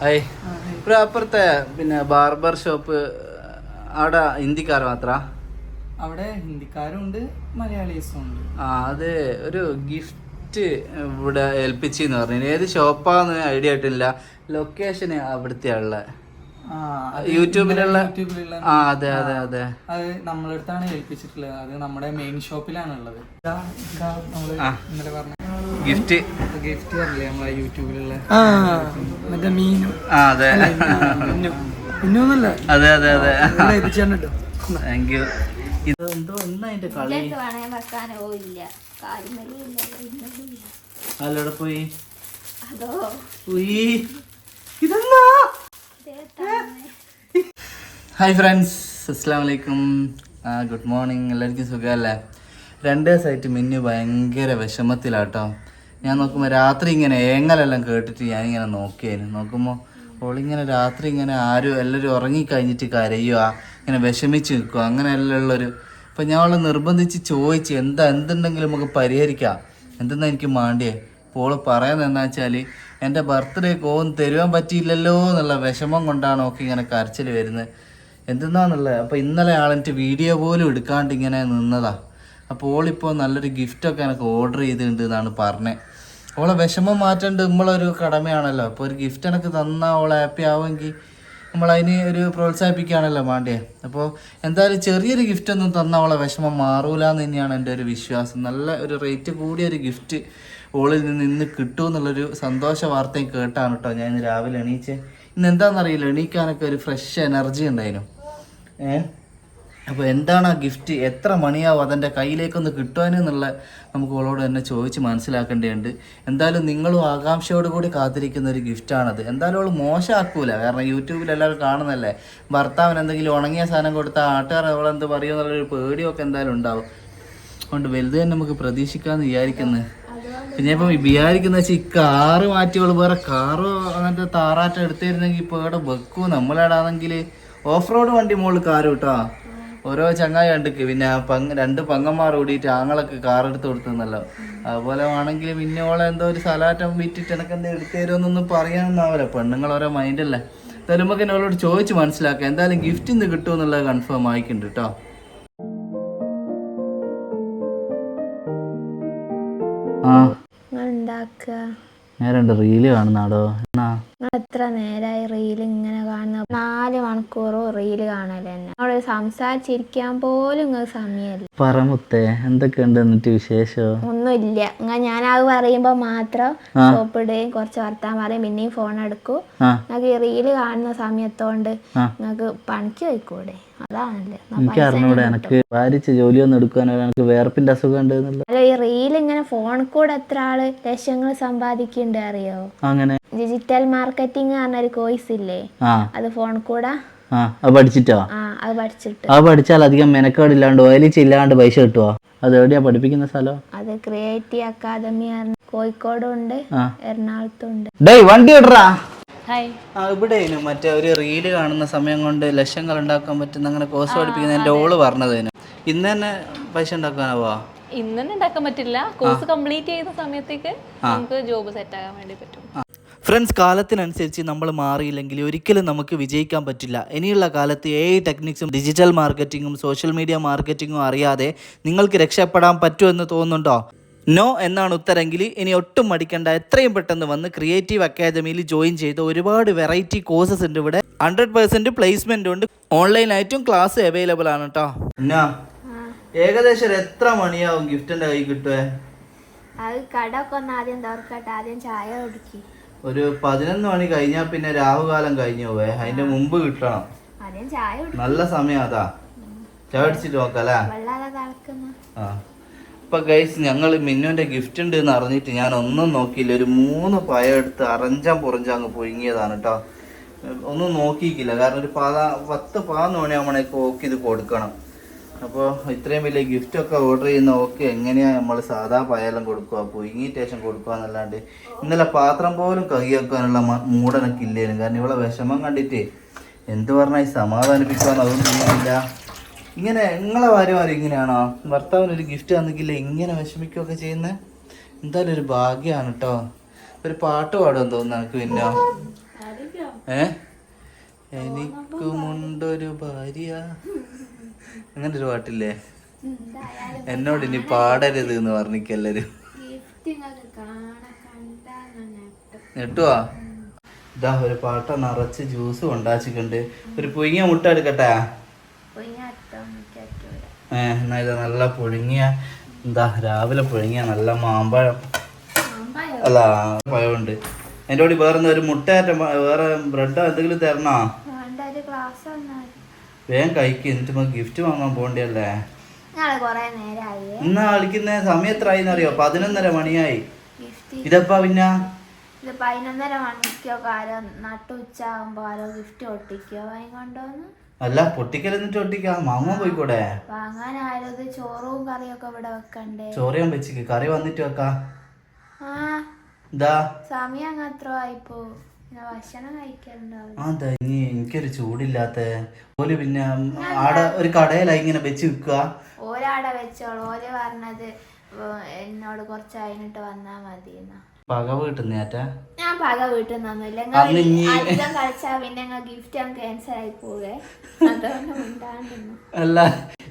Hi ഇവിടെ അപ്പുറത്തെ പിന്നെ ബാർബർ ഷോപ്പ് അവിടെ ഹിന്ദിക്കാർ മാത്ര? അവിടെ ഹിന്ദിക്കാരും ഉണ്ട് മലയാളീസും ഉണ്ട്. ആ അത് ഒരു ഗിഫ്റ്റ് ഇവിടെ ഏൽപ്പിച്ചെന്ന് പറഞ്ഞു. ഏത് ഷോപ്പാന്ന് ഐഡിയ ആയിട്ടില്ല. ലൊക്കേഷൻ അവിടുത്തെ ഉള്ള. ആ, അത് യൂട്യൂബിലുള്ള യൂട്യൂബിലുള്ള ആ അതെ അതെ അതെ. അത് നമ്മളടുത്താണ് ഏൽപ്പിച്ചിട്ടുള്ളത്. അത് നമ്മുടെ മെയിൻ ഷോപ്പിലാണ് ഉള്ളത് ഇതാ, ഇതാ നമ്മൾ ആ. ഇന്നലെ പറഞ്ഞ ഗിഫ്റ്റ് ഗിഫ്റ്റ് പറഞ്ഞില്ലേ നമ്മളെ യൂട്യൂബിലുള്ള മറ്റേ മീനും. ആ അതെ. അതെ അതെ അതെ. താങ്ക് യു ഇത് എന്തോ എന്നാ അതിന്റെ കളി. ഇതിലേക്ക് പോയി വെക്കാനോ ഇല്ല കാലുമലും ഇല്ല ഇന്നലും ഇല്ല അല്ലവിടെ പോയി അതോ ഉയ്യ്. ഇതെന്നാ ദേ തന്നെ. ഹായ് ഫ്രണ്ട്സ് അസ്സാം വലൈക്കും ഗുഡ് മോർണിംഗ് എല്ലാവർക്കും സുഖമല്ലേ? രണ്ട് ദിവസമായിട്ട് മിന്നു ഭയങ്കര വിഷമത്തിലാട്ടോ. ഞാൻ നോക്കുമ്പോൾ രാത്രി ഇങ്ങനെ ഏങ്ങലെല്ലാം കേട്ടിട്ട് ഞാനിങ്ങനെ നോക്കിയായിരുന്നു നോക്കുമ്പോൾ ഓളിങ്ങനെ രാത്രി ഇങ്ങനെ ആരും എല്ലാവരും ഉറങ്ങിക്കഴിഞ്ഞിട്ട് കരയുക ഇങ്ങനെ വിഷമിച്ച് നിൽക്കുക അങ്ങനെ എല്ലാം ഉള്ളൊരു അപ്പം ഞാൻ അവളെ നിർബന്ധിച്ച് ചോദിച്ച് എന്താ എന്തുണ്ടെങ്കിലും നമുക്ക് പരിഹരിക്കാം? എന്തെന്നാ എനിക്ക് മാണ്ടിയേ? അപ്പോൾ പറയുന്നത് എന്താ വെച്ചാൽ എന്റെ ബർത്ത്ഡേക്ക് ഓൻ തരുവാൻ പറ്റിയില്ലല്ലോ എന്നുള്ള വിഷമം കൊണ്ടാണ് ഓക്കെ ഇങ്ങനെ കരച്ചിൽ വരുന്നത്. എന്തെന്നാന്നുള്ളത് അപ്പോൾ ഇന്നലെ ആളെനിക്ക് വീഡിയോ പോലും എടുക്കാണ്ട് ഇങ്ങനെ നിന്നതാ. അപ്പോൾ ഓളിപ്പോൾ നല്ലൊരു ഗിഫ്റ്റൊക്കെ എനിക്ക് ഓർഡർ ചെയ്തിട്ടുണ്ട് എന്നാണ് പറഞ്ഞത് ഓളെ വിഷമം മാറ്റേണ്ട നമ്മളൊരു കടമയാണല്ലോ. അപ്പോൾ ഒരു ഗിഫ്റ്റ് എനിക്ക് തന്നാൽ ഓൾ ഹാപ്പി ആവുമെങ്കിൽ നമ്മളതിന് ഒരു പ്രോത്സാഹിപ്പിക്കുകയാണല്ലോ മാണ്ടിയെ. അപ്പോൾ എന്തായാലും ചെറിയൊരു ഗിഫ്റ്റ് ഒന്നും തന്നാൽ അവളെ വിഷമം മാറൂല എന്ന് തന്നെയാണ് എന്റെ ഒരു വിശ്വാസം. നല്ല ഒരു റേറ്റ് കൂടിയ ഒരു ഗിഫ്റ്റ് ഓളിൽ നിന്ന് ഇന്ന് കിട്ടും എന്നുള്ളൊരു സന്തോഷ വാർത്തയും കേട്ടാണ് കേട്ടോ ഞാൻ ഇന്ന് രാവിലെ എണീച്ച്. ഇന്ന് എന്താണെന്നറിയില്ല എണീക്കാനൊക്കെ ഒരു ഫ്രഷ് എനർജി ഉണ്ടായിരുന്നു അപ്പോൾ എന്താണ് ആ ഗിഫ്റ്റ് എത്ര മണിയാവും അതെന്റെ കയ്യിലേക്കൊന്ന് കിട്ടുവാനെന്നുള്ള നമുക്ക് അവളോട് തന്നെ ചോദിച്ച് മനസ്സിലാക്കേണ്ടതുണ്ട്. എന്തായാലും നിങ്ങളും ആകാംക്ഷയോട് കൂടി കാത്തിരിക്കുന്ന ഒരു ഗിഫ്റ്റാണത് എന്തായാലും അവൾ മോശമാക്കൂല. കാരണം യൂട്യൂബിൽ എല്ലാവരും കാണുന്നല്ലേ ഭർത്താവിന് എന്തെങ്കിലും ഉണങ്ങിയ സാധനം കൊടുത്താൽ ആട്ടുകാർ അവളെന്ത് പറയുമെന്നുള്ളൊരു പേടിയൊക്കെ എന്തായാലും ഉണ്ടാവും. അതുകൊണ്ട് വലുത് തന്നെ നമുക്ക് പ്രതീക്ഷിക്കാമെന്ന് വിചാരിക്കുന്നത് പിന്നെ ഇപ്പം വിചാരിക്കുന്ന വെച്ചാൽ ഈ കാറ് മാറ്റിയവൾ വേറെ കാറ് അങ്ങനത്തെ താറാറ്റം എടുത്തിരുന്നെങ്കിൽ ഇപ്പോൾ ഇവിടെ വെക്കും? നമ്മളെടാണെങ്കിൽ ഓഫ് റോഡ് വണ്ടി മുകളിൽ കാറ് കിട്ടോ? ഓരോ ചങ്ങായി കണ്ടിക്ക്. പിന്നെ പങ് രണ്ട് പങ്ങന്മാർ ഓടിയിട്ട് ആങ്ങളൊക്കെ കാർ എടുത്ത് കൊടുത്തെന്നല്ലോ. അതുപോലെ ആണെങ്കിൽ പിന്നെ ഓളെ എന്തോ ഒരു സലാറ്റം വിറ്റിട്ട് എനക്ക് എന്താ എടുത്തു തരുമെന്നൊന്നും പറയാമെന്നാവല്ലോ പെണ്ണുങ്ങൾ ഓരോ മൈൻഡല്ലേ തരുമ്പോൾ എന്നോട് ചോദിച്ച് മനസ്സിലാക്കാം. എന്തായാലും ഗിഫ്റ്റ് ഇന്ന് കിട്ടുമെന്നുള്ളത് കൺഫേം ആയിക്കുണ്ട് കേട്ടോ ആ. നിങ്ങൾ ഉണ്ടാക്കുക ഞാൻ രണ്ട് റീൽ കാണുന്നാടോ? എന്നാ? എത്ര നേരമായി റീൽ ഇങ്ങനെ കാണുന്ന നാല് മണിക്കൂറോ റീൽ കാണൽ തന്നെ. അവിടെ സംസാരിച്ചിരിക്കാൻ പോലും ഇങ്ങനെ സമയമല്ല. പറമുത്തേ എന്തൊക്കെയുണ്ട് എന്നിട്ട് വിശേഷോ? ഒന്നുമില്ല. ഞാൻ ഞാനത് പറയുമ്പോ മാത്രം സോപ്പിടുകയും കുറച്ച് വർത്താൻ പറയും പിന്നെയും ഫോൺ എടുക്കും. നിങ്ങക്ക് നിങ്ങൾക്ക് ഈ റീൽ കാണുന്ന സമയത്തോണ്ട് നിങ്ങക്ക് നിങ്ങൾക്ക് പണിക്ക് പോയിക്കൂടെ? അതാണല്ലേ. എനിക്ക് അറിഞ്ഞൂടെ എനിക്ക്. ഭാരിച്ച് ജോലിയൊന്നും എടുക്കാനോ എനിക്ക് വേർപ്പിന്റെ അസുഖം ഉണ്ട് അല്ല ഈ റീൽ ഇങ്ങനെ ഫോണിൽ കൂടെ എത്ര ആൾ ലക്ഷങ്ങൾ സമ്പാദിക്കുന്നുണ്ട് അറിയോ? അങ്ങനെ. ഡിജിറ്റൽ മാർക്കറ്റിംഗ് പറഞ്ഞ ഒരു കോഴ്സ് ഇല്ലേ? ആ. അത് ഫോൺ കൂടെ ആ അത് പഠിച്ചിട്ടോ? ആ അത് പഠിച്ചിട്ട്. അത് പഠിച്ചാൽ അധികം മെനക്കേടില്ലാണ്ട് ഓയിലിച്ച് ഇല്ലാണ്ട് പൈസ കിട്ടുവോ? അത് എവിടെയാ പഠിപ്പിക്കുന്ന സ്ഥലം? അത് ക്രിയേറ്റീവ് അക്കാദമി കോഴിക്കോടുണ്ട് എറണാകുളത്തുണ്ട്. ഉണ്ട് എറണാകുളത്തും ഉണ്ട് ഡേയ് വണ്ടി ഇടറാ ഇവിടെ മറ്റേ ഒരു റീൽ കാണുന്ന സമയം കൊണ്ട് ലക്ഷങ്ങൾ ഉണ്ടാക്കാൻ പറ്റുന്ന അങ്ങനെ കോഴ്സ് പഠിപ്പിക്കുന്ന എന്റെ ഓൾ പറഞ്ഞതേനു. ഇന്ന് തന്നെ പൈസ ഉണ്ടാക്കാനാവോ ഇന്ന് തന്നെ ഉണ്ടാക്കാൻ പറ്റില്ല. കോഴ്സ് കംപ്ലീറ്റ് ചെയ്ത സമയത്തേക്ക് നമുക്ക് ജോബ് സെറ്റ് ആകാൻ വേണ്ടി പറ്റും. ഫ്രണ്ട്സ് കാലത്തിനനുസരിച്ച് നമ്മൾ മാറിയില്ലെങ്കിൽ ഒരിക്കലും നമുക്ക് വിജയിക്കാൻ പറ്റില്ല. ഇനിയുള്ള കാലത്ത് എ ഐ ടെക്നിക്സും ഡിജിറ്റൽ മാർക്കറ്റിങ്ങും സോഷ്യൽ മീഡിയ മാർക്കറ്റിങ്ങും അറിയാതെ നിങ്ങൾക്ക് രക്ഷപ്പെടാൻ പറ്റുമെന്ന് തോന്നുന്നുണ്ടോ? നോ എന്നാണ് ഉത്തരെങ്കിൽ ഇനി ഒട്ടും മടിക്കേണ്ട. എത്രയും പെട്ടെന്ന് വന്ന് ക്രിയേറ്റീവ് അക്കാദമിയിൽ ജോയിൻ ചെയ്ത് ഒരുപാട് വെറൈറ്റി കോഴ്സസ് ഉണ്ട് ഇവിടെ. ഹൺഡ്രഡ് പെർസെന്റ് പ്ലേസ്മെന്റ് ഉണ്ട്. ഓൺലൈനായിട്ടും ക്ലാസ് അവൈലബിൾ ആണ് കേട്ടോ ഏകദേശം എത്ര മണിയാവും ഗിഫ്റ്റിന്റെ കൈ കിട്ടുവേ അത് കടമൊക്കെ ഒന്ന് ആദ്യം തുറക്കട്ടെ. ആദ്യം ചായ കുടിക്കി. ഒരു പതിനൊന്ന് മണി കഴിഞ്ഞാ പിന്നെ രാഹുകാലം കഴിഞ്ഞു പോവേ. അതിന്റെ മുമ്പ് കിട്ടണം. നല്ല സമയം അതാ. ചവടിച്ചിട്ട് നോക്കല്ലേ? ആ. ഇപ്പൊ ഗൈസ് ഞങ്ങൾ മിന്നുവിന്റെ ഗിഫ്റ്റ് ഉണ്ട് എന്ന് അറിഞ്ഞിട്ട് ഞാൻ ഒന്നും നോക്കിയില്ല. ഒരു മൂന്ന് പഴം എടുത്ത് അറഞ്ചാൻ പുറഞ്ചാൻ അങ്ങ് പുഴുങ്ങിയതാണ് കേട്ടോ ഒന്നും നോക്കിയിക്കില്ല കാരണം ഒരു പത പത്ത് പതിനൊന്ന് മണിയാകുമ്പോഴേക്ക് ഓക്കെ ഇത് കൊടുക്കണം. അപ്പോൾ ഇത്രയും വലിയ ഗിഫ്റ്റ് ഒക്കെ ഓർഡർ ചെയ്യുന്ന ഓക്കെ എങ്ങനെയാണ് നമ്മൾ സാധാ പായാലും കൊടുക്കുക പുഴുങ്ങിയിട്ട് ശേഷം കൊടുക്കുക എന്നല്ലാണ്ട് ഇന്നലെ പാത്രം പോലും കൈ വെക്കാനുള്ള മൂടനൊക്കെ ഇല്ലായിരുന്നു കാരണം ഇവളെ വിഷമം കണ്ടിട്ട് എന്ത് പറഞ്ഞാൽ സമാധാനിപ്പിക്കാൻ അതൊന്നും ചെയ്യുന്നില്ല ഇങ്ങനെ നിങ്ങളെ ഭാര്യമാരും ഇങ്ങനെയാണോ? ഭർത്താവിന് ഒരു ഗിഫ്റ്റ് തന്നിക്കില്ല ഇങ്ങനെ വിഷമിക്കുകയൊക്കെ ചെയ്യുന്നത് എന്തായാലും ഒരു ഭാഗ്യമാണ് കേട്ടോ ഒരു പാട്ട് പാടുമെന്ന് തോന്നുന്നു എനിക്ക് പിന്നെ. ഏ? എനിക്കുമുണ്ടൊരു ഭാര്യ. അങ്ങനെ ഒരു പാട്ടില്ലേ എന്നോട് ഇനി പാടരുത് എന്ന് പറഞ്ഞിക്കെല്ലാരും നെട്ടുവാ ഇതാ ഒരു പാട്ട നിറച്ച് ജ്യൂസ് കൊണ്ടാച്ചിട്ടുണ്ട് ഒരു പുഴുങ്ങിയ മുട്ട എടുക്കട്ടെ? ഏ എന്നാ ഇത് നല്ല പുഴുങ്ങിയ. എന്താ രാവിലെ പുഴുങ്ങിയ നല്ല മാമ്പഴം. അല്ല പഴമുണ്ട്. എന്റെ കൂടി വേറെ എന്താ ഒരു മുട്ട വേറെ ബ്രെഡോ എന്തെങ്കിലും തരണോ? വേഗം കഴിക്കും എന്നിട്ട് നമുക്ക് ഗിഫ്റ്റ് വാങ്ങാൻ പോകണ്ടല്ലേ ഇന്ന് കളിക്കുന്ന സമയം എത്ര ആയി അറിയോ പതിനൊന്നര മണിയായി. ഇതപ്പാ പിന്നെ? പതിനൊന്നര മണിക്കൊക്കെ ആരോ നട്ടുച്ച ആരോ ഗിഫ്റ്റ് ഒട്ടിക്കോ വാങ്ങിക്കൊണ്ടോന്ന് അല്ല പൊട്ടിക്കൽ എന്നിട്ട് ഒട്ടിക്കാം മാമ പോയിക്കൂടെ? വാങ്ങാൻ ആരോ ഇത് ചോറും കറിയൊക്കെ ഇവിടെ വെക്കണ്ടേ. ചോറിയാൻ വെച്ചിക്ക്. കറി വന്നിട്ട് വെക്കാ. ഇതാ. സമയം അങ്ങ് അത്ര ആയിപ്പോ. എന്താ ഇനി എനിക്കൊരു ചൂടില്ലാത്ത ഓൽ പിന്നെ ആടെ ഒരു കടയിലായി ഇങ്ങനെ വെച്ച് വിൽക്കുക. ഓരാടെ വെച്ചോളൂ. ഓര് പറഞ്ഞത് എന്നോട് കുറച്ച് കഴിഞ്ഞിട്ട് വന്നാ മതി പക വീട്ടുന്നേറ്റാ ഞാൻ പക അധികം കളിച്ചാ പിന്നെ ഗിഫ്റ്റ് ക്യാൻസൽ ആയി പോവേ. അതുകൊണ്ട് അല്ല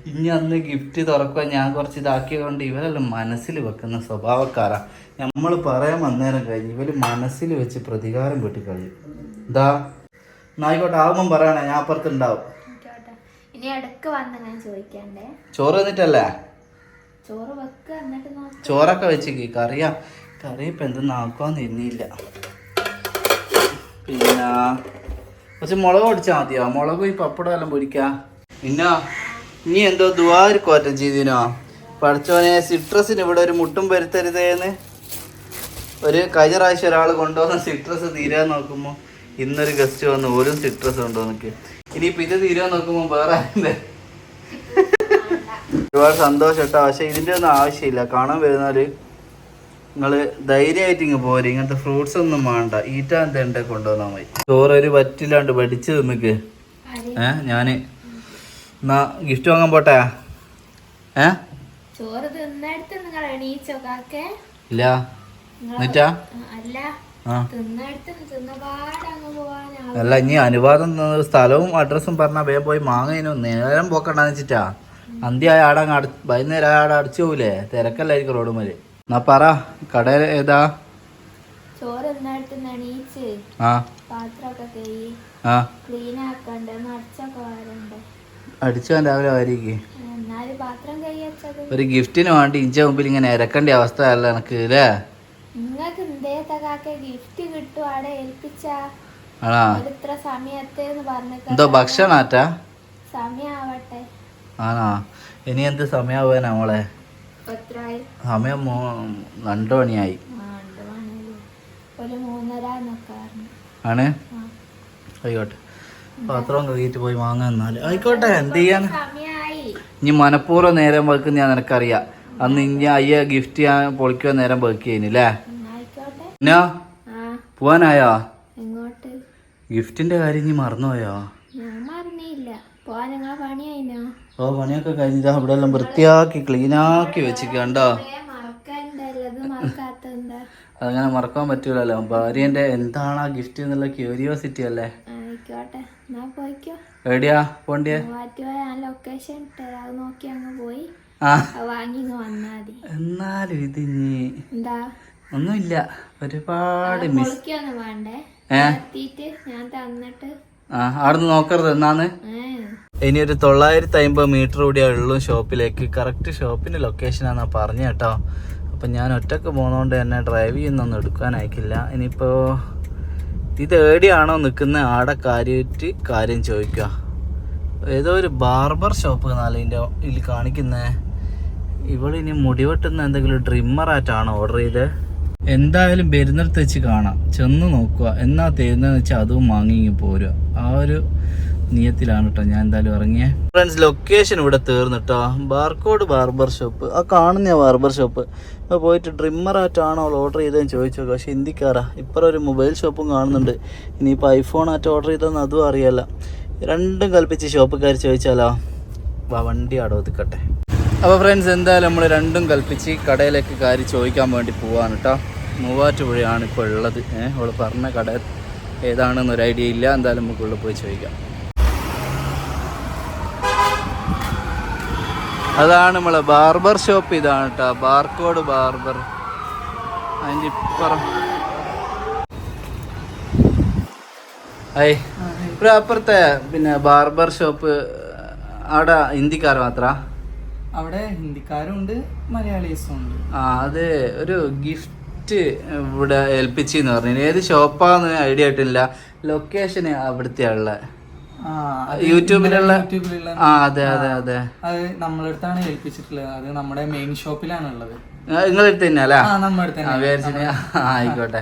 ഇനി അന്ന് ഗിഫ്റ്റ് തുറക്കുക ഞാൻ കുറച്ച് ഇതാക്കിയതുകൊണ്ട് ഇവരെല്ലാം മനസ്സിൽ വെക്കുന്ന സ്വഭാവക്കാരാ. നമ്മൾ പറയാൻ വന്നേരം കഴിഞ്ഞ് ഇവർ മനസ്സിൽ വെച്ച് പ്രതികാരം വീട്ടി കഴിയും എന്താ എന്നായിക്കോട്ടെ ആവുമ്പം പറയണേ ഞാൻ അപ്പുറത്തുണ്ടാവും. ചോറ് എന്നിട്ട് ചോറൊക്കെ വെച്ചിക്ക് കറിയാ. കറി ഇപ്പം എന്ത് നാക്കാന്ന് ഇരുന്നില്ല. പിന്നെ കുറച്ച് മുളക് പൊടിച്ചാൽ മതിയോ? മുളക് ഈ പപ്പടം എല്ലാം പൊരിക്കാ. പിന്നെ ഇനി എന്തോ ദുവാരിക്കോറ്റം ചെയ്തിനോ പഠിച്ചോനെ സിട്രസിന് ഇവിടെ ഒരു മുട്ടും വരുത്തരുതേന്ന്. ഒരു കഴിഞ്ഞ പ്രാവശ്യം ഒരാൾ കൊണ്ടുവന്ന സിട്രസ് തീരാൻ നോക്കുമ്പോൾ ഇന്നൊരു ഗസ്റ്റ് വന്ന് ഒരു സിട്രസ് കൊണ്ടുവന്നിക്ക് ഇനിയിപ്പോൾ ഇത് തീരാൻ നോക്കുമ്പോൾ വേറെ ഒരുപാട് സന്തോഷം കേട്ടോ. പക്ഷെ ഇതിന്റെ ഒന്നും ആവശ്യമില്ല. കാണാൻ വരുന്നവർ നിങ്ങൾ ധൈര്യമായിട്ട് ഇങ്ങ് പോരെ. ഇങ്ങനത്തെ ഫ്രൂട്ട്സ് ഒന്നും വേണ്ട. ഈറ്റാൻ തേണ്ട കൊണ്ടുവന്നാൽ മതി. ചോറ് ഒരു പറ്റില്ലാണ്ട് പഠിച്ചു നിന്നക്ക് ഏഹ് ഞാൻ എന്നാ ഗിഫ്റ്റ് വാങ്ങാൻ പോട്ടെ? ഏ? ചോറ് തിന്നെടുത്ത് നിങ്ങൾ എണീച്ചോ കാക്കേ? ഇല്ല. എന്നിട്ടാ? അല്ല. ഇനി അനുവാദം സ്ഥലവും അഡ്രസ്സും പറഞ്ഞാൽ വേഗം പോയി മാങ്ങയിനു നേരം പോക്കണ്ടെന്ന് വെച്ചിട്ടാ. അന്ത്യായ ആടെ അട വൈകുന്നേരം ആടെ അടിച്ചു പോവില്ലേ? തിരക്കല്ലായിരിക്കും റോഡ് മേൽ. എന്നാ പറ കട ഏതാ? ആ. ആ. ക്ലീൻ ആക്കണ്ടേ വരണ്ട്? അടിച്ചു രാവിലെ വാരിക്ക് ഒരു ഗിഫ്റ്റിന് വേണ്ടി ഇഞ്ച മുമ്പിൽ ഇങ്ങനെ ഇരക്കേണ്ട അവസ്ഥ അല്ല എനക്ക് അല്ലേ നിങ്ങൾക്ക് ഗിഫ്റ്റ് ഏൽപ്പിച്ച? എന്തോ ഭക്ഷണാറ്റാ സമയാവട്ടെ. ആണോ? ഇനി എന്ത് സമയാവാനാ മോളെ? ഇപ്പൊ സമയം രണ്ടു മണിയായി. ആണ്. ആയിക്കോട്ടെ. പാത്രം കഴുകിയിട്ട് പോയി വാങ്ങാൻ എന്നാൽ. ആയിക്കോട്ടെ എന്ത് ചെയ്യാൻ ഇനി മനഃപൂർവം നേരം വെക്കുന്ന ഞാൻ നിനക്കറിയാം. അന്ന് ഇനി അയ്യ ഗിഫ്റ്റ് ഞാൻ പൊളിക്കുക നേരം ആയിക്കോട്ടെ എന്നാ? പോവാനായോ? ഗിഫ്റ്റിന്റെ കാര്യം ഇനി മറന്നുപോയോ? ഓ പണിയൊക്കെ കഴിഞ്ഞിട്ട് അവിടെ എല്ലാം വൃത്തിയാക്കി ക്ലീനാക്കി വെച്ചിക്കണ്ടോ അതങ്ങനെ മറക്കാൻ പറ്റൂലല്ലോ. ഭാര്യന്റെ എന്താണ് ആ ഗിഫ്റ്റ് എന്നുള്ള ക്യൂരിയോസിറ്റി അല്ലേ? ആയിക്കോട്ടെ. എവിടെയാ പോണ്ടിയെ? എന്നാലും ഇത് ഇനി ഒന്നുമില്ല. ഒരുപാട് മിസ് അവിടുന്ന് നോക്കരുത്. എന്നാന്ന്? ഇനി ഒരു തൊള്ളായിരത്തി അമ്പത് മീറ്റർ കൂടിയേ ഉള്ളൂ ഷോപ്പിലേക്ക്. കറക്റ്റ് ഷോപ്പിന്റെ ലൊക്കേഷൻ ആണ് പറഞ്ഞു കേട്ടോ. അപ്പം ഞാൻ ഒറ്റയ്ക്ക് പോകുന്നതുകൊണ്ട് തന്നെ ഡ്രൈവ് ചെയ്യുന്നൊന്നും എടുക്കാൻ അയക്കില്ല ഇനിയിപ്പോൾ ഇത് തേടിയാണോ നിൽക്കുന്ന ആടെ കാര്യമായിട്ട് കാര്യം ചോദിക്കുക. ഏതോ ഒരു ബാർബർ ഷോപ്പ് എന്നാലും ഇതിന്റെ ഇതിൽ കാണിക്കുന്നത് ഇവളിനി മുടി വെട്ടുന്ന എന്തെങ്കിലും ഡ്രിമ്മറായിട്ടാണോ ഓർഡർ ചെയ്തത് എന്തായാലും വരുന്നിടത്ത് വെച്ച് കാണാം. ചെന്ന് നോക്കുക. എന്നാ തരുന്നതെന്ന് വെച്ചാൽ അതും വാങ്ങി പോരുക. ആ ഒരു നിയത്തിലാണ് കേട്ടോ ഞാൻ എന്തായാലും ഇറങ്ങിയേ. ഫ്രണ്ട്സ് ലൊക്കേഷൻ ഇവിടെ തീർന്നിട്ടോ. ബാർക്കോട് ബാർബർ ഷോപ്പ് ആ കാണുന്ന ബാർബർ ഷോപ്പ് ഇപ്പോൾ പോയിട്ട് ഡ്രിമ്മറായിട്ടാണോ അവൾ ഓർഡർ ചെയ്തതെന്ന് ചോദിച്ചു പക്ഷെ ഹിന്ദിക്കാരാ ഇപ്പം ഒരു മൊബൈൽ ഷോപ്പും കാണുന്നുണ്ട്. ഇനിയിപ്പോൾ ഐഫോൺ ആയിട്ട് ഓർഡർ ചെയ്തതെന്ന് അതും അറിയാല്ല. രണ്ടും കൽപ്പിച്ച് ഷോപ്പുകാർ ചോദിച്ചാലോ? വാ വണ്ടി അവിടെ ഒതുക്കട്ടെ. അപ്പോൾ ഫ്രണ്ട്സ് എന്തായാലും നമ്മൾ രണ്ടും കൽപ്പിച്ച് കടയിലേക്ക് കാര്യം ചോദിക്കാൻ വേണ്ടി പോവാണ് കേട്ടോ മൂവാറ്റുപുഴയാണ് ഇപ്പോൾ ഉള്ളത്. ഏഹ് അവൾ പറഞ്ഞ കട ഏതാണെന്നൊരു ഐഡിയ ഇല്ല. എന്തായാലും നമുക്കുള്ളിൽ പോയി ചോദിക്കാം. അതാണ് നമ്മളെ ബാർബർ ഷോപ്പ് ഇതാണ് കേട്ടോ ബാർക്കോഡ് ബാർബർ. അതിന്റെ ഇപ്പുറം. ഐ ഇവിടെ അപ്പുറത്തെ പിന്നെ ബാർബർ ഷോപ്പ് അവിടെ ഹിന്ദിക്കാർ മാത്ര? അവിടെ ഹിന്ദിക്കാരുണ്ട് മലയാളീസും ഉണ്ട് ആ അത് ഒരു ഗിഫ്റ്റ് ഇവിടെ ഏൽപ്പിച്ചെന്ന് പറഞ്ഞു ഏത് ഷോപ്പാന്ന് ഐഡിയ ആയിട്ടില്ല. ലൊക്കേഷന് അവിടുത്തെ ഉള്ള. ആ യൂട്യൂബിലുള്ള യൂട്യൂബിലുള്ള ആ അതെ അതെ അതെ. അത് നമ്മളടുത്താണ് ഏൽപ്പിച്ചിട്ടുള്ളത്. അത് നമ്മുടെ മെയിൻ ഷോപ്പിലാണ് ഉള്ളത്. നിങ്ങളടുത്ത് തന്നെ അല്ലേ? അടുത്ത് തന്നെ ആയിക്കോട്ടെ.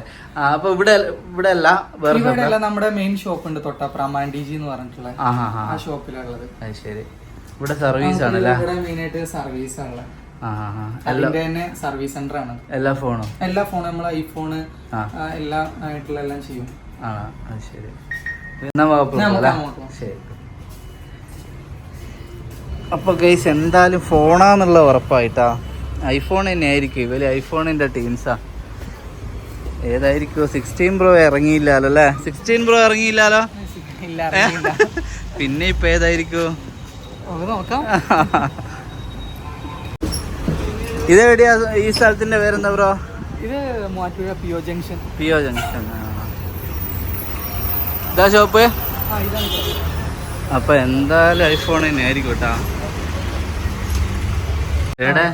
അപ്പൊ ഇവിടെ ഇവിടെ അല്ല വേറെ നമ്മുടെ മെയിൻ ഷോപ്പ് ഉണ്ട് തൊട്ടപ്പുറം പ്രമാൻഡിജി എന്ന് പറഞ്ഞിട്ടുള്ള ആ ഷോപ്പിലുള്ളത് ശരി. ഇവിടെ സർവീസ് ആണ് ഇവിടെ മെയിൻ ആയിട്ട് സർവീസ് ആണല്ലേ അതിന്റെ തന്നെ സർവീസ് സെന്റർ ആണ്. എല്ലാ ഫോണും എല്ലാ ഫോണും നമ്മൾ ഐഫോണ് എല്ലാം ആയിട്ടുള്ള എല്ലാം ചെയ്യും. ആ ശരി. ശരി. അപ്പൊ ഗൈസ് എന്തായാലും ഫോണാന്നുള്ള ഉറപ്പായിട്ടാ. ഐഫോൺ തന്നെ ആയിരിക്കും. ഇവർ ഐഫോണിന്റെ ടീംസാ ഏതായിരിക്കും സിക്സ്റ്റീൻ പ്രോ ഇറങ്ങിയില്ലാലോ അല്ലേ? സിക്സ്റ്റീൻ പ്രോ ഇറങ്ങിയില്ലാലോ? ഇല്ല ഏ? പിന്നെ ഇപ്പൊ ഏതായിരിക്കും നമുക്ക് നോക്കാം. ഇതെവിടെയാ? ഈ സ്ഥലത്തിന്റെ പേരെന്താ ബ്രോ? ഇത് Muvattupuzha PO junction P O junction ഇതാ ഷോപ്പ്. അപ്പൊ എന്തായാലും ഐഫോൺ തന്നെ ആയിരിക്കും കേട്ടാ എവിടെ?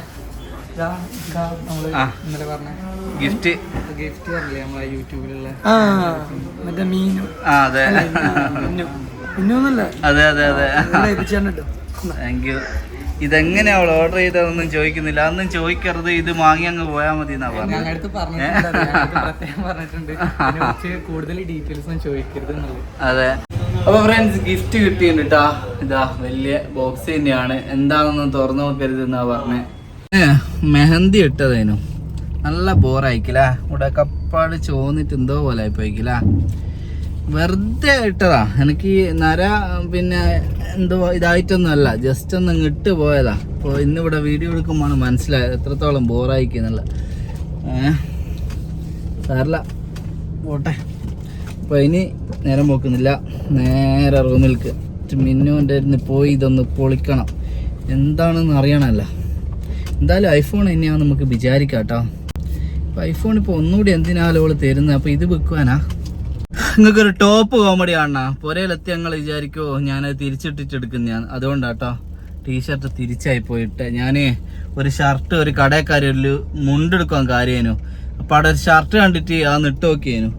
ഗിഫ്റ്റ് ഗിഫ്റ്റ് പറഞ്ഞില്ലേ നമ്മളെ യൂട്യൂബിലുള്ള മറ്റേ മീനു. ആ അതെ. പിന്നൊന്നല്ല അതെ അതെ താങ്ക് യു ഇതെങ്ങനെയാ അവൾ ഓർഡർ ചെയ്തതൊന്നും ചോദിക്കുന്നില്ല. അതൊന്നും ചോദിക്കരുത് ഇത് വാങ്ങി അങ്ങ് പോയാൽ മതി എന്നാ പറഞ്ഞത്. കൂടുതൽ ഡീറ്റെയിൽസ് ചോദിക്കരുത് അതെ. അപ്പൊ ഫ്രണ്ട്സ് ഗിഫ്റ്റ് കിട്ടിയിട്ടുണ്ട് കേട്ടാ ഇതാ വലിയ ബോക്സ് തന്നെയാണ്. എന്താണെന്ന് തുറന്നു നോക്കരുത് എന്നാ പറഞ്ഞേ. മെഹന്തി ഇട്ടതേനു. നല്ല ബോറായിക്കില്ല ഇവിടെ കപ്പാട് ചോന്നിട്ട് എന്തോ പോലെ ആയിപ്പോയിക്കില്ല? വെറുതെ ഇട്ടതാ. എനിക്ക് നര പിന്നെ എന്തോ ഇതായിട്ടൊന്നും അല്ല ജസ്റ്റ് ഒന്ന് ഇട്ട് പോയതാ. അപ്പോൾ ഇന്നിവിടെ വീഡിയോ എടുക്കുമ്പോൾ മനസ്സിലായത്. എത്രത്തോളം ബോറായിക്കുന്നുള്ള സാറില്ല പോട്ടെ. അപ്പോൾ ഇനി നേരം പോക്കുന്നില്ല. നേരെ റൂമിൽക്ക്. മിന്നുവിന്റെ പോയി ഇതൊന്ന് പൊളിക്കണം. എന്താണെന്ന് അറിയണമല്ല. എന്തായാലും ഐഫോൺ തന്നെയാണ് നമുക്ക് വിചാരിക്കാം കേട്ടോ. അപ്പോൾ ഐഫോൺ ഇപ്പോൾ ഒന്നുകൂടി എന്തിനാലും തരുന്നത്? അപ്പോൾ ഇത് വെക്കുവാനാ? നിങ്ങൾക്കൊരു ടോപ്പ് കോമഡി കാണണ. പുരയിലെത്തി ഞങ്ങൾ വിചാരിക്കുമോ ഞാനത് തിരിച്ചിട്ടിട്ടെടുക്കുന്നതാണ് അതുകൊണ്ടാട്ടോ ടീഷർട്ട് തിരിച്ചായി പോയിട്ട് ഞാൻ ഒരു ഷർട്ട് ഒരു കടയക്കാരി ഒരു മുണ്ടെടുക്കാൻ കാര്യേനു. അപ്പം അവിടെ ഒരു ഷർട്ട് കണ്ടിട്ട് ആ നിട്ട് നോക്കിയേനു.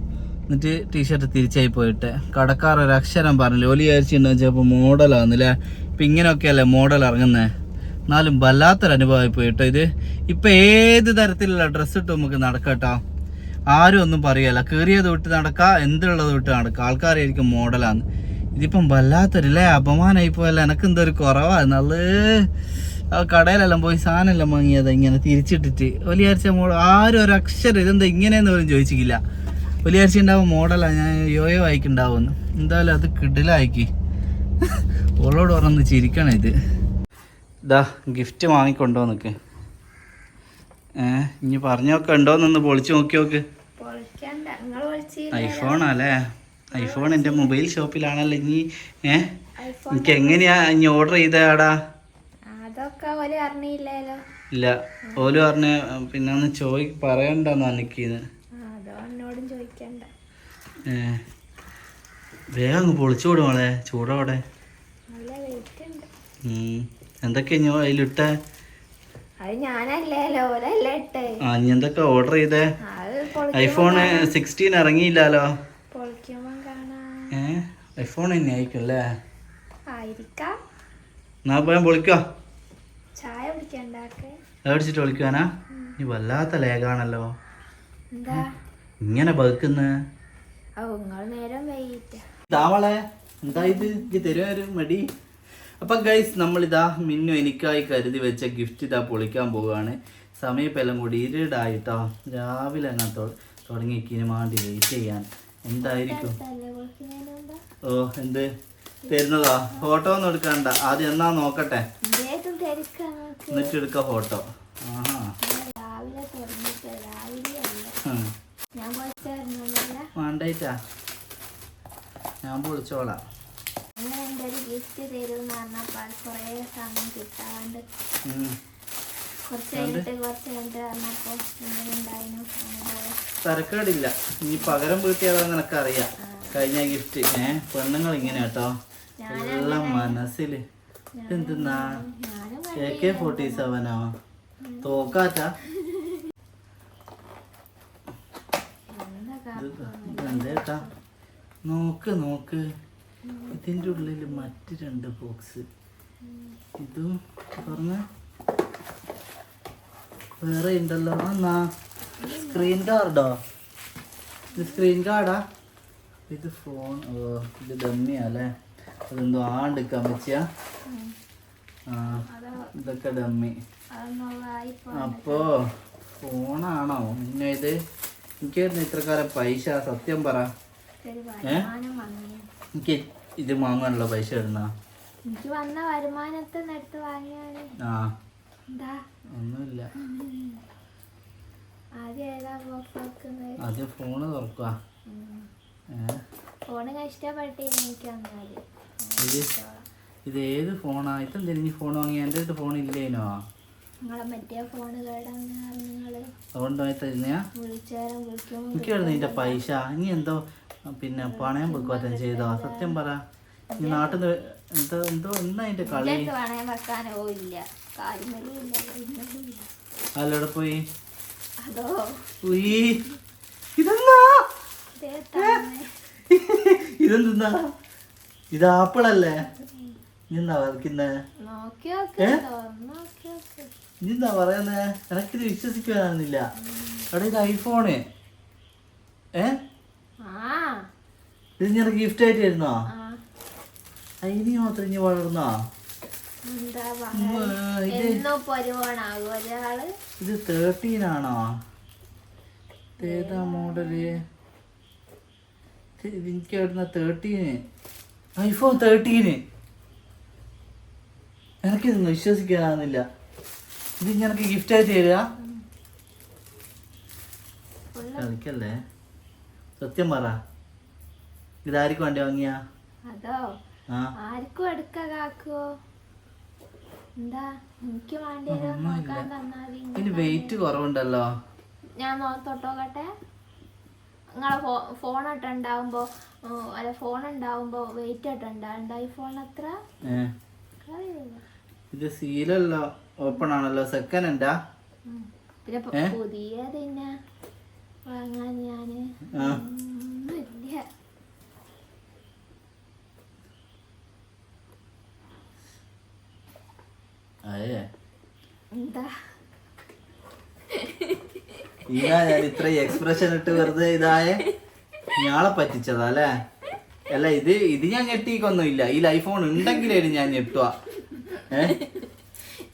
എന്നിട്ട് ടീഷർട്ട് തിരിച്ചായി പോയിട്ട് കടക്കാർ ഒരു അക്ഷരം പറഞ്ഞു ജോലി വിചാരിച്ചിട്ടുണ്ടെന്ന് വെച്ചാൽ അപ്പോൾ മോഡലാന്നില്ലേ ഇപ്പം ഇങ്ങനെയൊക്കെയല്ലേ മോഡൽ ഇറങ്ങുന്നത് എന്നാലും വല്ലാത്തൊരു അനുഭവമായി പോയിട്ടോ ഇത്. ഇപ്പം ഏത് തരത്തിലുള്ള ഡ്രസ്സ് ഇട്ട് നമുക്ക് നടക്കട്ടോ? ആരും ഒന്നും പറയല്ല. കയറിയ വിട്ട് നടക്ക എന്തുള്ളത് വിട്ട് നടക്കുക ആൾക്കാരായിരിക്കും മോഡലാന്ന്. ഇതിപ്പം വല്ലാത്തൊരില്ലേ? അപമാനമായി പോയല്ല. എനക്ക് എന്തൊരു കുറവാ? നല്ല കടയിലെല്ലാം പോയി സാധനമെല്ലാം വാങ്ങിയത് ഇങ്ങനെ തിരിച്ചിട്ടിട്ട്. വലിയാഴ്ച മോഡൽ ആരും ഒരു അക്ഷരം ഇതെന്താ ഇങ്ങനെയെന്ന് പോലും ചോദിച്ചിട്ടില്ല വലിയാഴ്ച ഉണ്ടാവും മോഡലാണ് ഞാൻ യോയോ ആയിക്കുണ്ടാവും എന്തായാലും അത് കിടിലാക്കി ഓളോട് പറഞ്ഞൊന്ന് ചിരിക്കണം ഇത്. ഇതാ ഗിഫ്റ്റ് വാങ്ങിക്കൊണ്ടോ നിക്ക്. ഏ ഇനി പറഞ്ഞൊക്കെ ഉണ്ടോന്നൊന്ന് പൊളിച്ചു നോക്കി നോക്ക്. ഐഫോൺ അല്ലേ ഐഫോൺ എന്റെ മൊബൈൽ ഷോപ്പിലാണല്ലോ ഇനി ഏഹ് എനിക്ക് എങ്ങനെയാ ഇനി ഓർഡർ ചെയ്തടാ? ഇല്ല ഓൽ പറഞ്ഞ പിന്നെ ഒന്ന് ചോദി പറയണ്ടെന്ന് എനിക്കിന്ന് വേഗം അങ്ങ് പൊളിച്ചു വിടും മോളെ ചൂടോടെ. എന്തൊക്കെയാ അതിലിട്ടേ? അത് ഞാനല്ലല്ലോ ഓരല്ലേ ഇട്ടേ. ആ എന്തൊക്കെ ഓർഡർ ചെയ്തേ? അത് ഐഫോൺ സിക്സ്റ്റീൻ ഇറങ്ങിയില്ലല്ലോ പൊളിക്കുമ്പോ കാണാ. ഏ ഐഫോൺ തന്നെ ആയിരിക്കും അല്ലേ? ആയിരിക്കാം. എന്നാ പോയാൽ പൊളിക്കോ? ചായ കുടിക്കണ്ടാക്കെ മേടിച്ചിട്ട് വിളിക്കുവാനാ നീ വല്ലാത്ത ലേഖാണല്ലോ എന്താ? ഇങ്ങനെ ബഗ്ന്ന് ഓ നിങ്ങൾ നേരം വൈകിട്ടാ. താവളെ എന്താ ഇത്? ഇത് തരുവാര് മടി? അപ്പൊ ഗൈസ് നമ്മളിതാ മിന്നു എനിക്കായി കരുതി വെച്ച ഗിഫ്റ്റ് ഇതാ പൊളിക്കാൻ പോവുകയാണ്. സമയം ഇപ്പം എല്ലാം കൂടി ഇരുടായിട്ടോ. രാവിലെ അങ്ങനെ തുടങ്ങിക്കിന് വേണ്ടി വെയിറ്റ് ചെയ്യാൻ. എന്തായിരിക്കും? ഓ എന്ത്? തരുന്നതാ? ഫോട്ടോ ഒന്നും എടുക്കണ്ട. ആദ്യം എന്നാ നോക്കട്ടെ? എന്നിട്ട് എടുക്ക ഫോട്ടോ ആഹാ. വേണ്ടായിട്ടാ ഞാൻ വിളിച്ചോളാം അങ്ങനെ എന്റെ ഒരു ഗിഫ്റ്റ് തരുമെന്ന് പറഞ്ഞപ്പോൾ കുറേ സമയം കിട്ടാണ്ട് ഉം. കുറച്ച് കഴിഞ്ഞിട്ട് കുറച്ച് കഴിഞ്ഞിട്ട് പറഞ്ഞപ്പോൾ എന്തെങ്കിലും ഉണ്ടായിരുന്നു തരക്കേടില്ല. ഇനി പകരം വീട്ടിയതാ നിനക്കറിയാം. കഴിഞ്ഞ ഗിഫ്റ്റ് ഏ? പെണ്ണുങ്ങൾ ഇങ്ങനെ കേട്ടോ. എല്ലാം മനസ്സിൽ എന്തെന്നാ എ കെ ഫോർട്ടി സെവനോ തോക്കാറ്റാ എന്താ എന്തേട്ടാ നോക്ക് നോക്ക്. ഇതിന്റെ ഉള്ളിൽ മറ്റ് രണ്ട് ബോക്സ് ഇതും പറഞ്ഞ വേറെ ഉണ്ടല്ലോ. എന്നാ? സ്ക്രീൻ കാർഡോ ഇത് സ്ക്രീൻ കാർഡാ ഇത് ഫോൺ ഓ ഇത് ഡമ്മിയാ അല്ലേ? അതെന്തോ ആണ്ടെടുക്കാൻ പറ്റിയ ആ ഇതൊക്കെ ഡമ്മി അപ്പോ ഫോണാണോ പിന്നെ ഇത്? എനിക്കായിരുന്നു ഇത്രക്കാലം പൈസ സത്യം പറ. ഏ? എനിക്ക് ഇത് വാങ്ങാനുള്ള പൈസ ഇടുന്ന എനിക്ക് വന്ന വരുമാനത്തിൽ എടുത്ത് വാങ്ങിയാണ്. ആ. എന്താ? ഒന്നുമില്ല. ആദ്യം ഏതാ ബോക്സ് വെക്കുന്നത് ആദ്യം ഫോണ് തുറക്കുക ഫോണ് ഇഷ്ടപ്പെട്ടേ എനിക്ക് ഇത് ഇത് ഏത് ഫോണാ ഇത്തം തിരിഞ്ഞ് ഫോൺ വാങ്ങി എന്റെ അടുത്ത് ഫോൺ ഇല്ലേനോ? നിങ്ങളെ മറ്റേ എനിക്ക് കേടാന്ന് നിങ്ങൾ അതുകൊണ്ട് തരുന്നയാ വിളിച്ചേരം വിളിക്കുമ്പോൾ എനിക്കായിരുന്നു ഇതിന്റെ പൈസ. ഇനി എന്തോ പിന്നെ പണയം വെക്കുവാറ്റം ചെയ്തോ? സത്യം പറ. ഈ നാട്ടിൽ നിന്ന് എന്തോ എന്തോ എന്നാ കളി. അല്ലവിടെ പോയി. ഇതെന്നാ ഇതേ തന്നെ ഇതെന്താ? ഇത് ആപ്പിളല്ലേ? നോക്ക് ഇതെന്താ പറയുന്നേ? എനക്കിത് വിശ്വസിക്കാനില്ല അവിടെ ഇത് ഐഫോണ്. ഏ? ആ ഇത് ഞാൻ ഗിഫ്റ്റ് ആയിട്ട് തരുന്നോ അതിന് മാത്രം ഇനി വളർന്നോ? ഇത് തേർട്ടീൻ ആണോ? ഏതാ മോഡൽ എനിക്ക് അവിടുന്ന് തേർട്ടീന് ഐഫോൺ തേർട്ടീന് എനിക്കിതൊന്നും വിശ്വസിക്കാനാകുന്നില്ല ഇത് എനിക്ക് ഗിഫ്റ്റ് ആയിട്ട് തരിക. കളിക്കല്ലേ? സത്യം പറ. ഇതാരിക്കും വേണ്ടി വാങ്ങിയ? അതോ? ആർക്കും എടുക്ക എന്താ? എനിക്ക് വേണ്ടി വെയിറ്റ് കുറവുണ്ടല്ലോ. ഞാൻ തൊട്ടോക്കട്ടെ. നിങ്ങളെ ഫോൺ ഇട്ട് ഉണ്ടാവുമ്പോ അല്ല ഫോൺ ഉണ്ടാവുമ്പോ വെയിറ്റ് ഇട്ട് ഉണ്ടാവുണ്ട് ഈ ഫോൺ എത്ര ഏ. അറിയില്ല. ഇത് സീലല്ലോ ഓപ്പൺ ആണല്ലോ. സെക്കൻഡ് ഉണ്ടാ പിന്നെ? പുതിയ പിന്നെ വാങ്ങാൻ ഒന്നുമില്ല. എന്താ? ഇതാ ഞാൻ ഇത്ര എക്സ്പ്രഷൻ ഇട്ട് വെറുതെ ഇതായ. ഞാളെ പറ്റിച്ചതാ അല്ലേ? അല്ല ഇത് ഇത് ഞാൻ ഞെട്ടിക്കൊന്നുമില്ല. ഈ ലൈഫോൺ ഉണ്ടെങ്കിലേ ഞാൻ ഞെട്ടുക ഏ? ഇല്ലാത്തോണ്ട് നെട്ടിയില്ലല്ലോ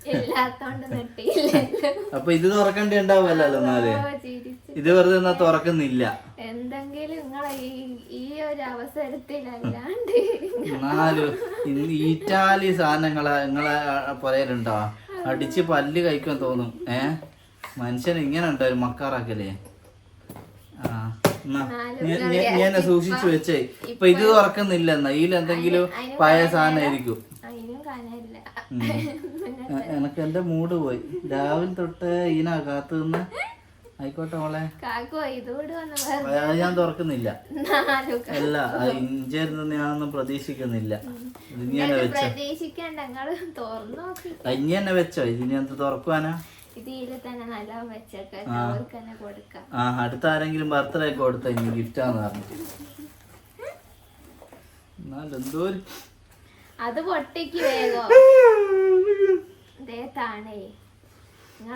അപ്പൊ ഇത് തുറക്കേണ്ടി ഉണ്ടാവുമല്ലോ എന്നാൽ ഇത് വെറുതെ എന്നാ തുറക്കുന്നില്ല. എന്തെങ്കിലും നിങ്ങളെ ഈ ഒരു അവസരത്തിലല്ലാണ്ട് എന്നാലും ഇന്ന് ഈറ്റാലി സാധനങ്ങളെ നിങ്ങളെ പുരയിലുണ്ടോ? അടിച്ച് പല്ല് കഴിക്കാൻ തോന്നും. ഏ? മനുഷ്യൻ ഇങ്ങനെ ഉണ്ടോ ഒരു മക്കാറാക്കലേ? ആ ഞാൻ സൂക്ഷിച്ചു വെച്ചേ. ഇപ്പൊ ഇത് തുറക്കുന്നില്ല എന്നാ. ഇതിൽ എന്തെങ്കിലും പഴയ സാധനമായിരിക്കും എനക്ക് എന്റെ മൂഡ് പോയി. രാവിലെ തൊട്ട് ഈനാ കാത്തു നിന്ന് ആയിക്കോട്ടെ മോളെ. ഞാൻ തുറക്കുന്നില്ല. അല്ല ഇഞ്ചേരുന്ന് ഞാനൊന്നും പ്രതീക്ഷിക്കുന്നില്ല. ഇനി വെച്ചോ. ഇനി തന്നെ വെച്ചോ? ഇനി എന്ത് തുറക്കുവാനാ? ആ. അടുത്ത ആരെങ്കിലും ബർത്ത്ഡേ കൊടുത്ത? ഇനി ഗിഫ്റ്റാന്ന് പറഞ്ഞു എന്നാലും എന്തോ ഒരു അത് പൊട്ടിക്ക് വേഗം.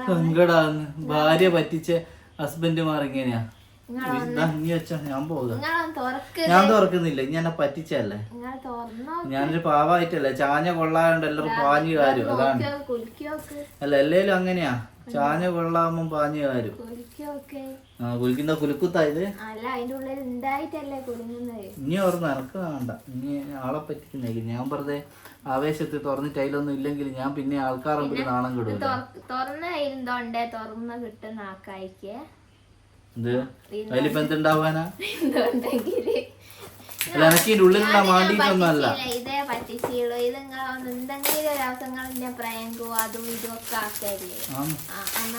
സങ്കടാന്ന് ഭാര്യ പറ്റിച്ച ഹസ്ബൻഡുമാർ എങ്ങനെയാ? ഞാൻ പോകുക ഞാൻ തുറക്കുന്നില്ല ഇനി എന്നെ പറ്റിച്ചല്ലേ ഞാനൊരു പാവായിട്ടല്ലേ ചാഞ്ഞ കൊള്ളാണ്ട് എല്ലാവരും പാഞ്ഞു കാര്യം അതാണ്. അല്ല എല്ലാരും അങ്ങനെയാ? ചാഞ്ഞ വെള്ളാകുമ്പോ പാഞ്ഞു കാരും ആ കുലിക്കുന്ന കുലുക്കുത്തായത്? ഇനി ഓർന്ന് എനക്ക് വേണ്ട. ഇനി ആളെ പറ്റിക്കുന്നേക്ക് ഞാൻ വെറുതെ ആവേശത്തിൽ തുറന്നിട്ട് അതിലൊന്നും ഇല്ലെങ്കിൽ ഞാൻ പിന്നെ ആൾക്കാരെ മുമ്പിൽ നാണം കിടൂല എന്ത് അതിലിപ്പോ എന്തുണ്ടാവാനാ? എന്തുണ്ടെങ്കിൽ അല്ല എനിക്ക് ഇതിന്റെ ഉള്ളിലുള്ള ഇതേ പറ്റിച്ചുള്ളൂ ഇത് നിങ്ങൾ എന്തെങ്കിലും ഒരു അവസരങ്ങളിന്റെ പ്രാങ്കും അതും ഇതും ഒക്കെ ആക്കല്ലേ?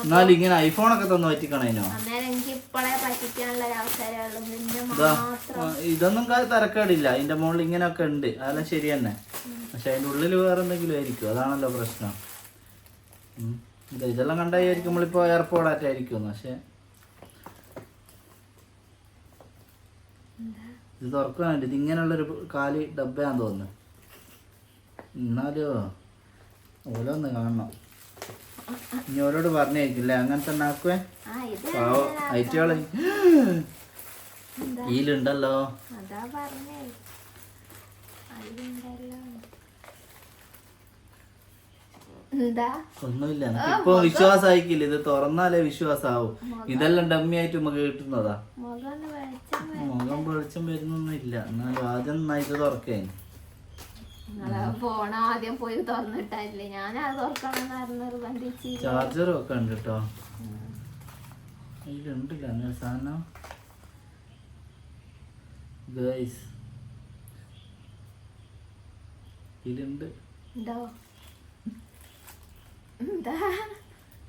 എന്നാലും ഇങ്ങനെ ഐഫോണൊക്കെ തന്നു പറ്റിക്കണേനോ? അന്നേരം എനിക്ക് ഇപ്പോഴേ പറ്റിക്കാനുള്ള ഒരു അവസരമുള്ളൂ പിന്നെ മാത്രം. ഇതൊന്നും തരക്കേടില്ല. അതിന്റെ മുകളിൽ ഇങ്ങനെയൊക്കെ ഉണ്ട്. അതെല്ലാം ശരി തന്നെ. പക്ഷെ അതിന്റെ ഉള്ളിൽ വേറെ എന്തെങ്കിലും ആയിരിക്കും. അതാണല്ലോ പ്രശ്നം. ഇതെല്ലാം കണ്ടായിരിക്കും നമ്മളിപ്പോ എയർപോർട്ടായിട്ടായിരിക്കും പക്ഷെ ഇത് തുറക്കാൻ ഇത് ഇങ്ങനെയുള്ളൊരു കാലി ഡബ്ബയാന്ന് തോന്നുന്നു. എന്നാലോ? ഓരോന്ന് കാണണം. ഇനി ഓരോട് പറഞ്ഞേക്കില്ലേ അങ്ങനെ തന്നെ ആക്കുവേ പാവം ഐറ്റുകൾ ഇതിലുണ്ടല്ലോ അതാ പറഞ്ഞേ അതിലുണ്ടല്ലോ എന്താ ഒന്നുമില്ല ഇപ്പൊ വിശ്വാസായിക്കില്ല? ഇത് തുറന്നാലേ വിശ്വാസാവും. ഇതെല്ലാം ഡമ്മി ആയിട്ട് നമുക്ക് കിട്ടുന്നതാ. മുഖം വെളിച്ചം മുഖം വെളിച്ചം വരുന്നൊന്നും ഇല്ല എന്നാലും ആദ്യം നന്നായിട്ട് തുറക്കേ ഫോൺ ആദ്യം പോയി തുറന്നിട്ടല്ലേ ഞാൻ അത് തുറക്കണമെന്ന് നിർബന്ധിച്ച് ചാർജറും ഒക്കെ ഉണ്ട് കേട്ടോ ഇതിലുണ്ടല്ലോ അങ്ങനെ സാധനം? ഗൈസ്. ഇതിലുണ്ട് ഉണ്ടോ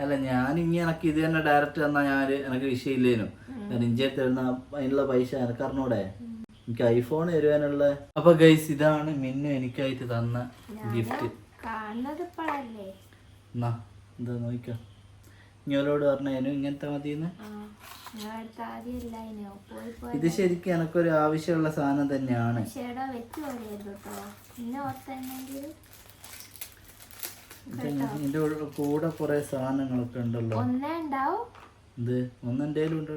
അല്ല ഞാൻ ഇനി എനക്ക് ഇത് തന്നെ ഡയറക്റ്റ് തന്നാ ഞാൻ എനക്ക് വിഷയമില്ലേനു. ഞാൻ ഇഞ്ചി തരുന്ന അതിനുള്ള പൈസ എനക്ക് അറിഞ്ഞൂടെ? എനിക്ക് ഐഫോൺ തരുവാനുള്ള. അപ്പൊ ഗൈസ് ഇതാണ് മിന്നു എനിക്കായിട്ട് തന്ന ഗിഫ്റ്റ് എന്നാ എന്താ നോക്കാം ഇങ്ങോലോട് പറഞ്ഞു ഇങ്ങനത്തെ മതിയെന്ന്. ഇത് ശരിക്കും എനക്കൊരു ആവശ്യമുള്ള സാധനം തന്നെയാണ് ഷേഡോ വെച്ച് പോലെയായിരുന്നു കേട്ടോ പിന്നെ ഓർത്തുണ്ടെങ്കിൽ ഇത് ഇതിന്റെ കൂടെ കുറെ സാധനങ്ങളൊക്കെ ഉണ്ടല്ലോ. എന്ത്? ഇത് ഒന്നെന്തേലും ഉണ്ടോ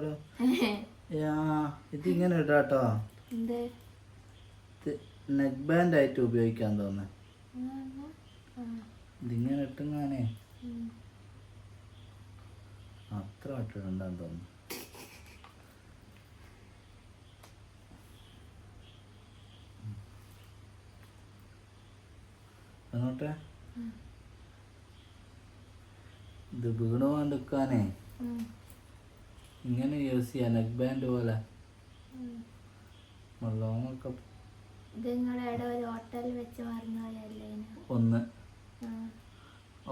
ഇത് ഇങ്ങനെ ഇടാട്ടോ. നെക്ക് ബാൻഡ് ആയിട്ട് ഉപയോഗിക്കാൻ തോന്നുന്നു. ഇതിങ്ങനെ ഇട്ടുങ്ങാനേ. അത്ര ഇട്ടിട്ടുണ്ടെന്ന് തോന്നുന്നു. അങ്ങോട്ടെ ഇത് വീണ് പോകാണ്ടിരിക്കാനേ ഇങ്ങനെ യൂസ് ചെയ്യാം നെക്ക് ബാൻഡ് പോലെ മുള്ളോങ്ങൊക്കെ. ഒന്ന്.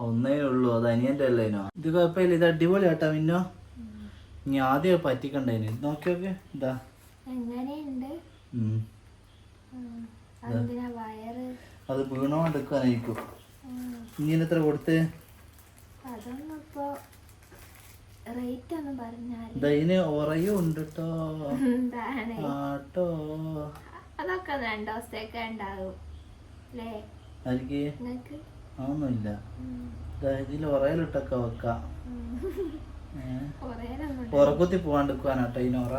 ഒന്നേ ഉള്ളൂ. അത് അനിയന്റെ അല്ലേനോ ഇത് കുഴപ്പമില്ല. ഇത് അടിപൊളി കേട്ടോ മിന്നോ. ഇനി ആദ്യം പറ്റിക്കണ്ടേന്. നോക്കി നോക്കി ഇതാ അത് വീണോണ്ടിരിക്കാനായിരിക്കും ഇനി എത്ര കൊടുത്ത്? അതൊന്നും ഇപ്പോ റേറ്റ് ഒന്നും പറഞ്ഞാൽ ഇതാ ഇതിന് ഉറയും ഉണ്ട് കേട്ടോ ആട്ടോ. അതൊക്കെ രണ്ട് ദിവസത്തേക്ക് ഉണ്ടാകും അല്ലേ? എനിക്ക് ഇതിൽ ഉറയിലിട്ടൊക്കെ വെക്കാം. ഉറക്കുത്തി പോവാണ്ടിരിക്കാനാട്ടോ ഇതിന് ഉറ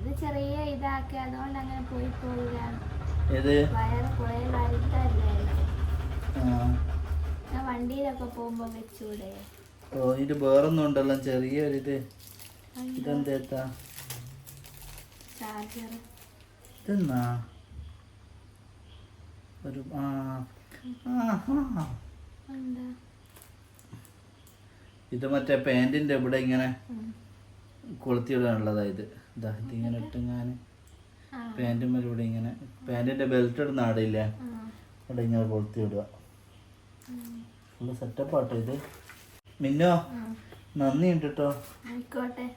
ഇത് ചെറിയ ഇതാക്കി അതുകൊണ്ട് അങ്ങനെ പോയി പോയില്ല ഏത്? വയറ് വലുതല്ലേ? ആ. വണ്ടിയിലൊക്കെ പോകുമ്പോ വെച്ചൂടെ? ഓ ഇത് വേറൊന്നും ഉണ്ടല്ലോ ചെറിയൊരിത്. ഇതെന്തേത്താ ചാർജർ ഇതെന്നാ? ഒരു ആ ഇത് മറ്റേ പാന്റിന്റെ ഇവിടെ ഇങ്ങനെ. കൊളുത്തിയിടാനുള്ളതാ ഇത്. ഇതാ ഇതിങ്ങനെ ഇട്ടിങ്ങാൻ ആ. പാന്റിന്മേൽ ഇവിടെ ഇങ്ങനെ. പാന്റിന്റെ ബെൽറ്റ് ഇടുന്ന ആടില്ലേ ആ. അവിടെ ഇങ്ങനെ കൊളുത്തി ഇടുക സെറ്റപ്പ് ഇത്. മിന്നോ. നന്ദി ഉണ്ട് കേട്ടോ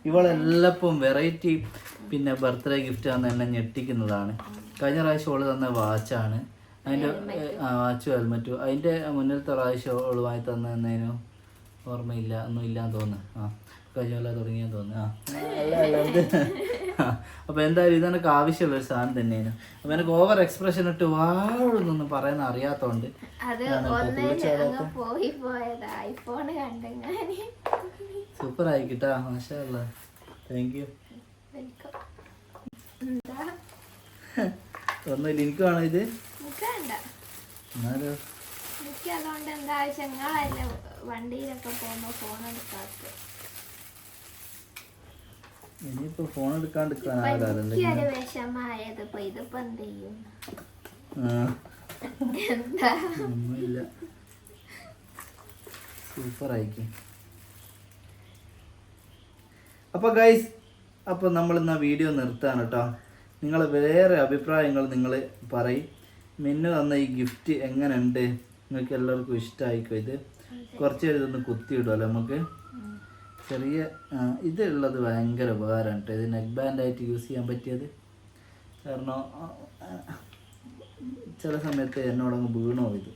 ഇവളെല്ലപ്പം വെറൈറ്റി പിന്നെ ബർത്ത്ഡേ ഗിഫ്റ്റ് ആണെന്ന് എന്നെ ഞെട്ടിക്കുന്നതാണ്. കഴിഞ്ഞ പ്രാവശ്യം ഓൾ തന്ന വാച്ചാണ്. അതിന്റെ വാച്ചും ഹെൽമറ്റും അതിന്റെ മുന്നിലത്തെ പ്രാവശ്യം ഓൾ വാങ്ങി തന്നതിനു ഓർമ്മയില്ല ഒന്നും ഇല്ലാന്ന് തോന്നുന്നു. ആ. കഴിഞ്ഞ തുടങ്ങിയെന്ന് തോന്നുന്നു. ആ അല്ല, അല്ല, ഇത്. അപ്പൊ എന്തായാലും ഇത് എനിക്ക് ആവശ്യമുള്ള ഒരു സാധനം തന്നെയാണ്. അപ്പൊ എനിക്ക് ഓവർ എക്സ്പ്രഷൻ ഇട്ട് വാഴൊന്നും പറയുന്ന അറിയാത്തോണ്ട് സൂപ്പർ ആയിക്കിട്ടാ. മാഷല്ല താങ്ക് യു ഒന്നുമില്ല. എനിക്ക് വേണോ ഇത്? എന്നാലോ എന്നാലും. എനിക്ക് അതുകൊണ്ട് എന്താ ആവശ്യം? വണ്ടിയിലൊക്കെ പോകുമ്പോ ഫോൺ എടുക്കാത്ത ഇനിയിപ്പോ ഫോൺ എടുക്കാണ്ട് ഇപ്പൊ ആരാറല്ലേ എനിക്കൊരു വിഷമായത് ഇപ്പൊ ഇതിപ്പോ എന്ത് ചെയ്യും? എന്താ? ഒന്നുമില്ല. സൂപ്പർ ആയിരിക്കും. അപ്പൊ ഗൈസ് അപ്പൊ നമ്മൾ ഇന്ന് വീഡിയോ നിർത്താണ് കേട്ടോ. നിങ്ങൾ വേറെ അഭിപ്രായങ്ങൾ നിങ്ങൾ പറയും. മിന്നു തന്ന ഈ ഗിഫ്റ്റ് എങ്ങനെയുണ്ട്? നിങ്ങൾക്ക് എല്ലാവർക്കും ഇഷ്ടമായിക്കോ ഇത് കുറച്ച് ഇതൊന്ന് കുത്തിയിടുമല്ലോ നമുക്ക്. ചെറിയ ഇതുള്ളത് ഇത് ഭയങ്കര ഉപകാരമാണ് കേട്ടോ ഇത് നെക്ക് ബാൻഡായിട്ട് യൂസ് ചെയ്യാൻ പറ്റിയത്. കാരണം ചില സമയത്ത് എന്നോടങ്ങ് വീണോ ഇത്.